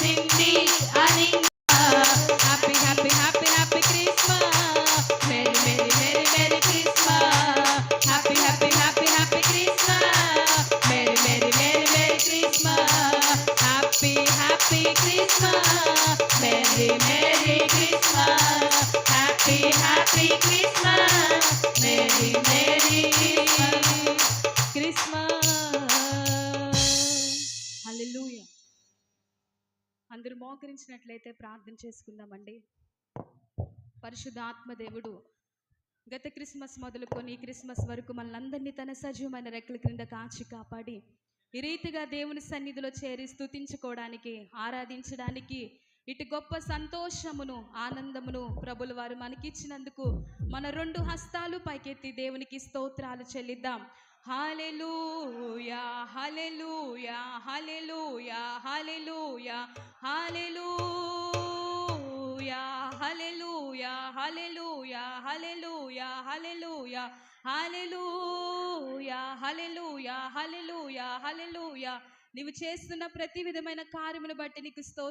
Happy, happy Christmas, Merry, Merry అందరూ మోకరించినట్లయితే ప్రార్థన చేసుకుందామండి. పరిశుద్ధాత్మ దేవుడు గత క్రిస్మస్ మొదలుకొని క్రిస్మస్ వరకు మనందరినీ తన సజీవమైన రెక్కల క్రింద కాచి కాపాడి ఈ రీతిగా దేవుని సన్నిధిలో చేరి స్థుతించుకోవడానికి ఆరాధించడానికి ఇటు గొప్ప సంతోషమును ఆనందమును ప్రభులు వారు మనకిచ్చినందుకు మన రెండు హస్తాలు పైకెత్తి దేవునికి స్తోత్రాలు చెల్లిద్దాం. Hallelujah hallelujah hallelujah hallelujah hallelujah hallelujah hallelujah hallelujah hallelujah hallelujah hallelujah hallelujah hallelujah నీవు చేస్తున్న ప్రతి విధమైన కార్యమును బట్టి నీకు స్తోత్రం